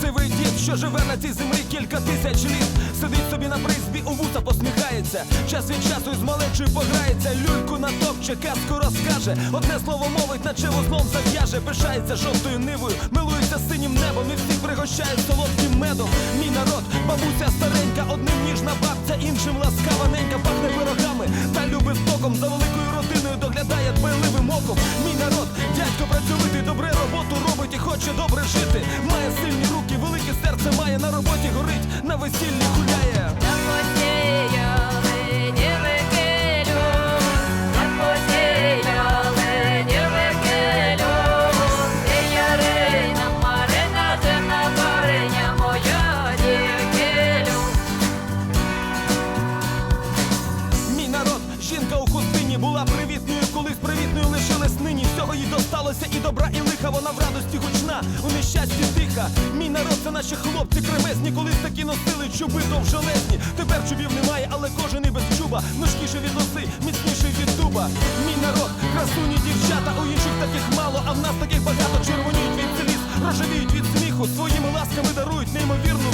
Сивий дід, що живе на цій землі кілька тисяч літ. Сидить собі на призбі, у вуса посміхається. Час від часу із малечою пограється. Люльку натопче, казку розкаже. Одне слово мовить, наче вузлом зав'яже. Пишається жовтою нивою, милується синім небом. І всіх пригощає солодким медом. Мій народ, бабуся старенька, одним ніжна бабця, іншим ласкава ненька, пахне пирогами та любить током. За великою родиною доглядає дбайливим оком. Мій народ, дядько працьовитий, добре роботу хоче добре жити. Має сильні руки, велике серце має на роботі горить, на весіллі гуляє. Жінка у хустині була привітною, колись привітною лишилась нині. Досталося і добра, і лиха. Вона в радості гучна, у нещасті тиха. Мій народ це наші хлопці кремезні, колись такі носили чуби довжелезні. Тепер чубів немає, але кожен і без чуба. Ножкіше від носи, міцніший від дуба. Мій народ, красуні дівчата, у інших таких мало, а в нас таких багато червоніють від сліз, рожевіють від сміху. Своїми ласками дарують неймовірну